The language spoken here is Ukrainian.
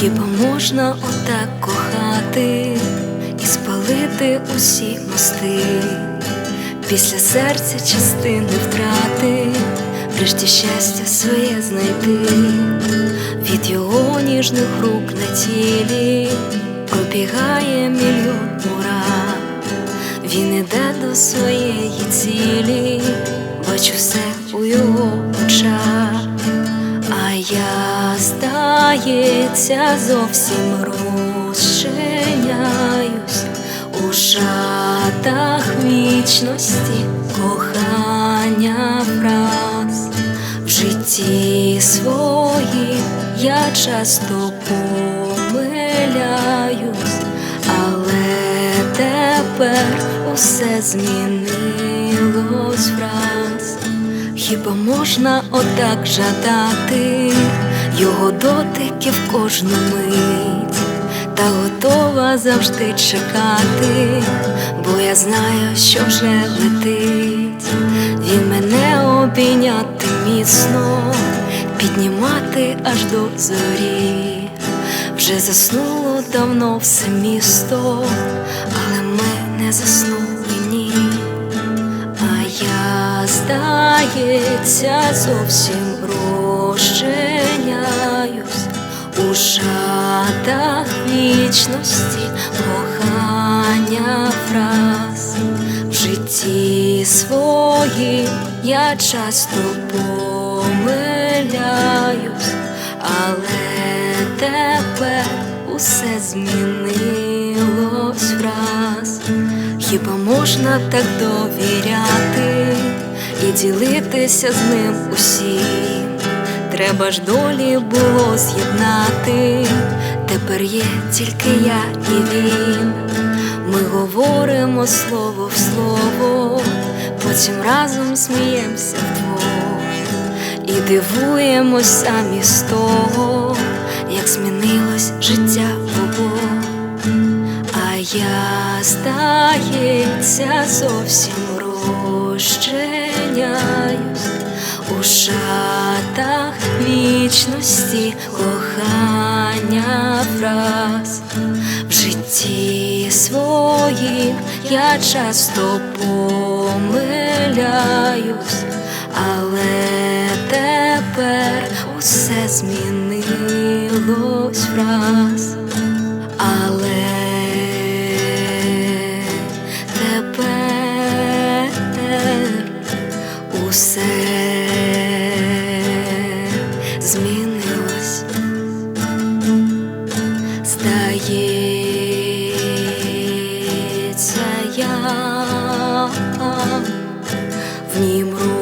Хіба можна отак кохати і спалити усі мости, після серця частини втрати, врешті щастя своє знайти, від його ніжних рук на тілі пробігає мільйон мура, він іде до своєї цілі, бачу все у його очах. Здається, зовсім розчиняюсь у шатах вічності, кохання враз в житті своїм я часто помиляюсь, але тепер усе змінилось враз. Хіба можна отак жадати його дотиків кожну мить, та готова завжди чекати, бо я знаю, що вже летить, він мене обійняти міцно, піднімати аж до зорі. Вже заснуло давно все місто, але ми не заснули ні. А я, здається, зовсім розчиняюсь у шатах вічності, кохання враз в житті своїм я часто помиляюсь, але тепер усе змінилось враз. Хіба можна так довіряти і ділитися з ним усім? Треба ж долі було з'єднати, тепер є тільки я і він. Ми говоримо слово в слово, потім разом сміємося вдвох і дивуємось самі з того, як змінилось життя обох. А я, здається, зовсім розчиняюсь у шатах вічності, кохання враз в житті своїм я часто помиляюсь, але тепер усе змінилось враз. Але тепер усе в нім рух.